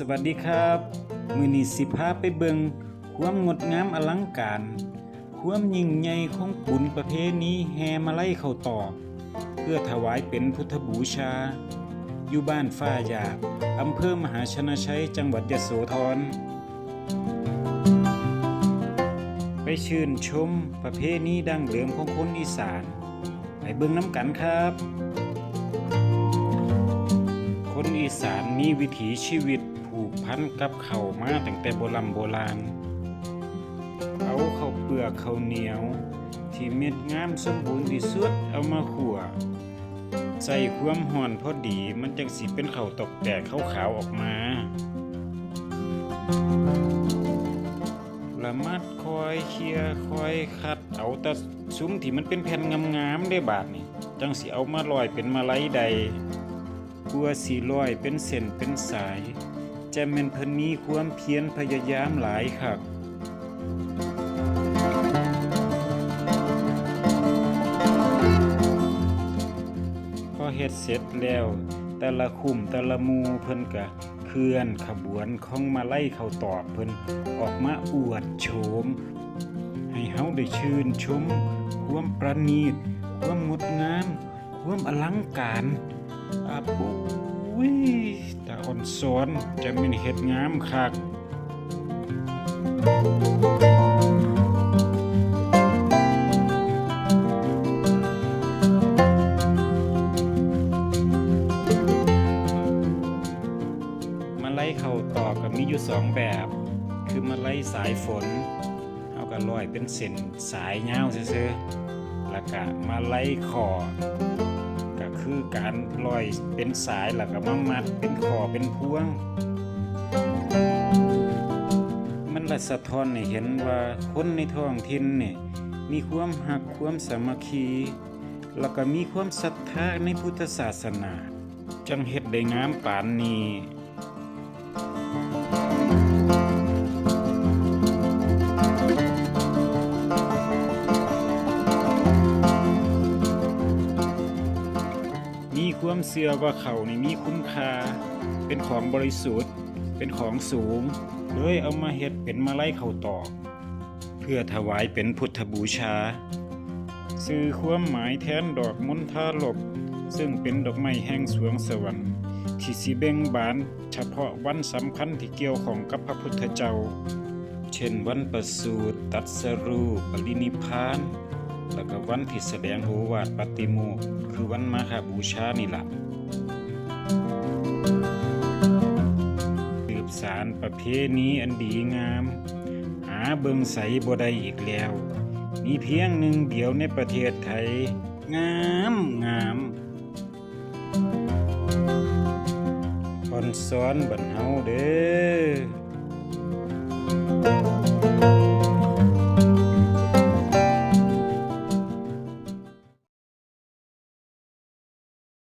สวัสดีครับ มือนีสิพาไปเบิงความงดงามอลังการ ความยิ่งใหญ่ของบุญประเพณีแห่มาไล่เข้าต่อ เพื่อถวายเป็นพุทธบูชา อยู่บ้านฟ้าหยาบอำเภอมหาชนะชัยจังหวัดยโสธรไปชื่นชมประเพณีดั้งเดิมของคนอีสานไปเบิ่งน้ำกันครับ คนอีสานมีวิถีชีวิต พันกับเข่ามาตั้งแต่โบราณโบราณ เอาเข้าเปลือกเข้าเหนียว ที่เม็ดงามสมบูรณ์ที่สุดเอามาขั่วใส่ความห่อนพอดีมันจังสิเป็นเข้าตกแตกขาวๆออกมา ละมัดคอยเคลียคอยคัดเอาแต่ซุ้มที่มันเป็นแผ่นงามๆได้บาดนี่จังสิเอามาลอยเป็นมาลัยใดกลัวสีลอยเป็นเส้นเป็นสาย จะแม่นเพิ่นมีความเพียรพยายามหลายคักพอเฮ็ดเสร็จแล้ว แต่ละคุมแต่ละมูเพิ่นก็เคลื่อนขบวนของมาไล่เขาตอกเพิ่นออกมาอวดโฉม ให้เฮาได้ชื่นชม ความประณีต ความงดงาม ความอลังการอาปุ้ ยตาอ่อนสอนจะเป็นเฮ็ดงามคักมาไล่เข้าตอกก็มีอยู่สองแบบ คือมาไล่สายฝน เอาก็ลอยเป็นเส้นสายยาซื่อๆแล้วก็มาไล่คอ คือการลอยเป็นสายแล้วก็มามัดเป็นคอเป็นพวง มันละสะท้อนให้เห็นว่าคนในท้องถิ่นเนี่ยมีความหักความสามัคคี แล้วก็มีความศรัทธาในพุทธศาสนา จังเฮ็ดได้งามปานนี้ มีความเสื่อว่าเขานี่มีคุณค่า เป็นของบริสุทธิ์ เป็นของสูง เลยเอามาเฮ็ดเป็นมาไล่เขาตอกเพื่อถวายเป็นพุทธบูชา สื่อความหมายแทนดอกมณฑาลบ ซึ่งเป็นดอกไม้แห่งสวงสวรรค์ที่สิเบ่งบาน เฉพาะวันสำคัญที่เกี่ยวของกับพระพุทธเจ้า เช่นวันประสูติตัดสรูปรินิพพาน แล้วก็วันที่แสดงโอวาทปาติโมกคือวันมาฆบูชานี่ล่ะสืบสารประเพณีอันดีงาม หาเบิงใสบ่ได้อีกแล้ว มีเพียงหนึ่งเดียวในประเทศไทย งามงามอ่อนซ้อนบันเฮาเด้อ